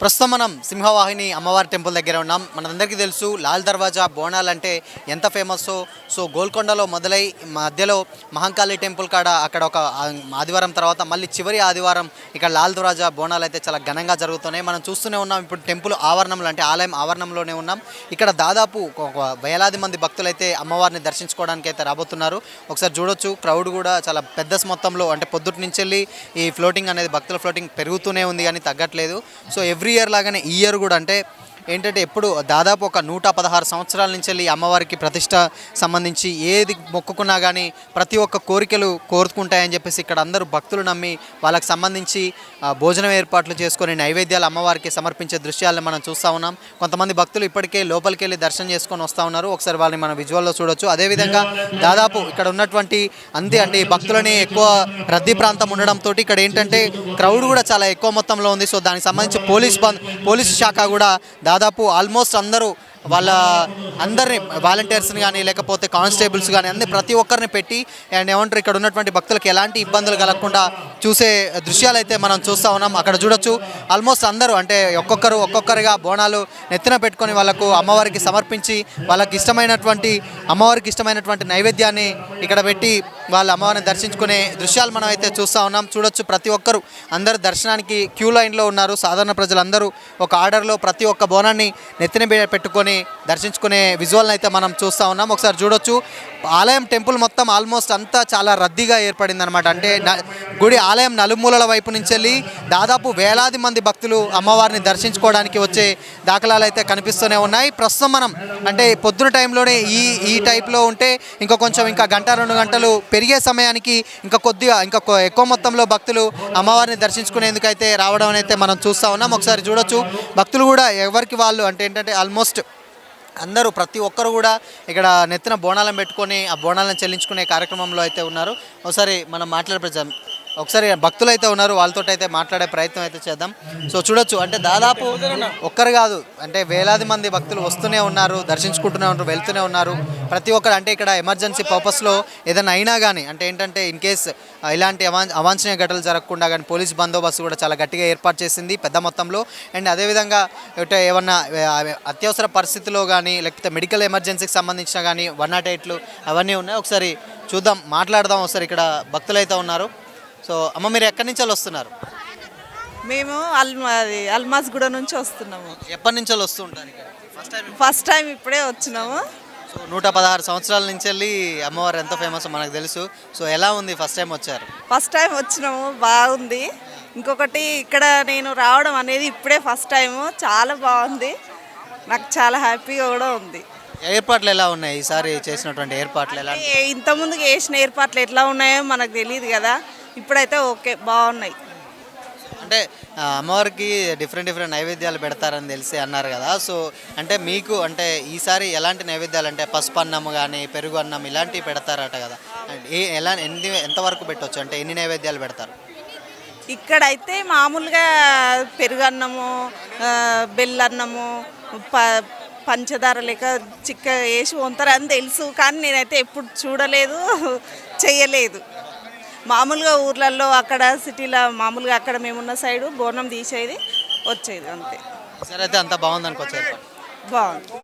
ప్రస్తుతం మనం సింహవాహిని అమ్మవారి టెంపుల్ దగ్గర ఉన్నాం. మనందరికీ తెలుసు లాల్ దర్వాజా బోనాలంటే ఎంత ఫేమస్సో. సో గోల్కొండలో మొదలై మధ్యలో మహంకాళి టెంపుల్ కాడ అక్కడ ఒక ఆదివారం తర్వాత మళ్ళీ చివరి ఆదివారం ఇక్కడ లాల్ దర్వాజా బోనాలు అయితే చాలా ఘనంగా జరుగుతున్నాయి. మనం చూస్తూనే ఉన్నాం ఇప్పుడు టెంపుల్ ఆవరణంలో అంటే ఆలయం ఆవరణంలోనే ఉన్నాం. ఇక్కడ దాదాపు ఒక వేలాది మంది భక్తులైతే అమ్మవారిని దర్శించుకోవడానికి అయితే రాబోతున్నారు. ఒకసారి చూడొచ్చు క్రౌడ్ కూడా చాలా పెద్ద మొత్తంలో అంటే పొద్దుటి నుంచి వెళ్ళి ఈ ఫ్లోటింగ్ అనేది భక్తుల ఫ్లోటింగ్ పెరుగుతూనే ఉంది కానీ తగ్గట్లేదు. సో ఎవ్రీ ఇయర్ లాగానే ఈ ఇయర్ కూడా అంటే ఏంటంటే ఎప్పుడు దాదాపు ఒక నూట పదహారు సంవత్సరాల నుంచి వెళ్ళి అమ్మవారికి ప్రతిష్ట సంబంధించి ఏది మొక్కుకున్నా కానీ ప్రతి ఒక్క కోరికలు కోరుకుంటాయని చెప్పేసి ఇక్కడ అందరూ భక్తులు నమ్మి వాళ్ళకి సంబంధించి భోజనం ఏర్పాట్లు చేసుకొని నైవేద్యాలు అమ్మవారికి సమర్పించే దృశ్యాలను మనం చూస్తూ ఉన్నాం. కొంతమంది భక్తులు ఇప్పటికే లోపలికి వెళ్ళి దర్శనం చేసుకొని వస్తూ ఉన్నారు. ఒకసారి వాళ్ళని మనం విజువల్లో చూడొచ్చు. అదేవిధంగా దాదాపు ఇక్కడ ఉన్నటువంటి అంతే అంటే భక్తులని ఎక్కువ రద్దీ ప్రాంతం ఉండడంతో ఇక్కడ ఏంటంటే క్రౌడ్ కూడా చాలా ఎక్కువ మొత్తంలో ఉంది. సో దానికి సంబంధించి పోలీస్ బంద్ పోలీస్ శాఖ కూడా దాదాపు దాదాపు ఆల్మోస్ట్ అందరూ వాళ్ళ అందరిని వాలంటీర్స్ని కానీ లేకపోతే కానిస్టేబుల్స్ కానీ అన్ని ప్రతి ఒక్కరిని పెట్టి అండ్ ఏమంటారు ఇక్కడ ఉన్నటువంటి భక్తులకు ఎలాంటి ఇబ్బందులు కలగకుండా చూసే దృశ్యాలు అయితే మనం చూస్తూ ఉన్నాం. అక్కడ చూడొచ్చు. ఆల్మోస్ట్ అందరూ అంటే ఒక్కొక్కరు ఒక్కొక్కరిగా బోనాలు నెత్తిన పెట్టుకొని వాళ్ళకు అమ్మవారికి సమర్పించి వాళ్ళకి ఇష్టమైనటువంటి అమ్మవారికి ఇష్టమైనటువంటి నైవేద్యాన్ని ఇక్కడ పెట్టి వాళ్ళ అమ్మవారిని దర్శించుకునే దృశ్యాలు మనం అయితే చూస్తూ ఉన్నాం. చూడొచ్చు ప్రతి ఒక్కరు అందరు దర్శనానికి క్యూ లైన్లో ఉన్నారు. సాధారణ ప్రజలందరూ ఒక ఆర్డర్లో ప్రతి ఒక్క బోనాన్ని నెత్తిన పెట్టుకొని దర్శించుకునే విజువల్ని అయితే మనం చూస్తూ ఉన్నాం. ఒకసారి చూడొచ్చు. ఆలయం టెంపుల్ మొత్తం ఆల్మోస్ట్ అంతా చాలా రద్దీగా ఏర్పడింది అనమాట అంటే న- గుడి ఆలయం నలుమూలల వైపు నుంచి వెళ్ళి దాదాపు వేలాది మంది భక్తులు అమ్మవారిని దర్శించుకోవడానికి వచ్చే దాఖలాలు అయితే కనిపిస్తూనే ఉన్నాయి. ప్రస్తుతం మనం అంటే పొద్దున టైంలోనే ఈ ఈ టైప్లో ఉంటే ఇంకా కొంచెం ఇంకా గంట రెండు గంటలు పెరిగే సమయానికి ఇంకా కొద్దిగా ఇంకా ఎక్కువ మొత్తంలో భక్తులు అమ్మవారిని దర్శించుకునేందుకు అయితే రావడం అయితే మనం చూస్తూ ఉన్నాం. ఒకసారి చూడొచ్చు. భక్తులు కూడా ఎవరికి వాళ్ళు అంటే ఏంటంటే ఆల్మోస్ట్ అందరూ ప్రతి ఒక్కరు కూడా ఇక్కడ నెత్తిన బోనాలను పెట్టుకొని ఆ బోనాలను చెల్లించుకునే కార్యక్రమంలో అయితే ఉన్నారు. ఒకసారి మనం మాట్లాడే ప్రజ- ఒకసారి భక్తులు అయితే ఉన్నారు వాళ్ళతో అయితే మాట్లాడే ప్రయత్నం అయితే చేద్దాం. సో చూడొచ్చు అంటే దాదాపు ఒక్కరు కాదు అంటే వేలాది మంది భక్తులు వస్తూనే ఉన్నారు దర్శించుకుంటూనే ఉన్నారు వెళ్తూనే ఉన్నారు. ప్రతి ఒక్కరు అంటే ఇక్కడ ఎమర్జెన్సీ పర్పస్లో ఏదైనా అయినా కానీ అంటే ఏంటంటే ఇన్ కేస్ ఇలాంటి అవాంఛ అవాంఛనీయ ఘటనలు జరగకుండా కానీ పోలీస్ బందోబస్తు కూడా చాలా గట్టిగా ఏర్పాటు చేసింది పెద్ద మొత్తంలో. అండ్ అదేవిధంగా ఇటు ఏమన్నా అత్యవసర పరిస్థితిలో కానీ లేకపోతే మెడికల్ ఎమర్జెన్సీకి సంబంధించిన కానీ వన్ నాట్ ఎయిట్లు అవన్నీ ఉన్నాయి. ఒకసారి చూద్దాం మాట్లాడదాం ఒకసారి ఇక్కడ భక్తులు అయితే ఉన్నారు. సో అమ్మ మీరు ఎక్కడి నుంచి వస్తున్నారు? మేము అల్ అది అల్మాస్గూడ నుంచి వస్తున్నాము. ఎప్పటి నుంచి వస్తూ ఉంటారు ఇక్కడ? ఫస్ట్ టైం ఫస్ట్ టైం ఇప్పుడే వచ్చినాము. సో నూట పదహారు సంవత్సరాల నుంచి వెళ్ళి అమ్మవారు ఎంత ఫేమస్ మనకు తెలుసు. సో ఎలా ఉంది ఫస్ట్ టైం వచ్చారు? ఫస్ట్ టైం వచ్చినాము బాగుంది. ఇంకొకటి ఇక్కడ నేను రావడం అనేది ఇప్పుడే ఫస్ట్ టైం చాలా బాగుంది. నాకు చాలా హ్యాపీగా కూడా ఉంది. ఏర్పాట్లు ఎలా ఉన్నాయి? ఈసారి చేసినటువంటి ఏర్పాట్లు ఎలా అంటే ఇంతకుముందుకు వేసిన ఏర్పాట్లు ఎట్లా ఉన్నాయో మనకు తెలియదు కదా. ఇప్పుడైతే ఓకే బాగున్నాయి. అంటే అమ్మవారికి డిఫరెంట్ డిఫరెంట్ నైవేద్యాలు పెడతారని తెలిసి అన్నారు కదా సో అంటే మీకు అంటే ఈసారి ఎలాంటి నైవేద్యాలు అంటే పసుపు అన్నం కానీ పెరుగు అన్నం ఇలాంటివి పెడతారట కదా. ఏ ఎలా ఎన్ని ఎంతవరకు పెట్టవచ్చు అంటే ఎన్ని నైవేద్యాలు పెడతారు? ఇక్కడైతే మామూలుగా పెరుగన్నము ఆ, బెల్లన్నము ప పంచదార లేక చిక్క వేసి వంతారు అని తెలుసు కానీ నేనైతే ఎప్పుడు చూడలేదు చేయలేదు మామూలుగా ఊర్లలో అక్కడ సిటీలో మామూలుగా అక్కడ మేమున్న సైడు బోనం తీసేది వచ్చేది అంతే. ఈసారి అయితే అంత బాగుంది అనుకోవచ్చు బాగుంది.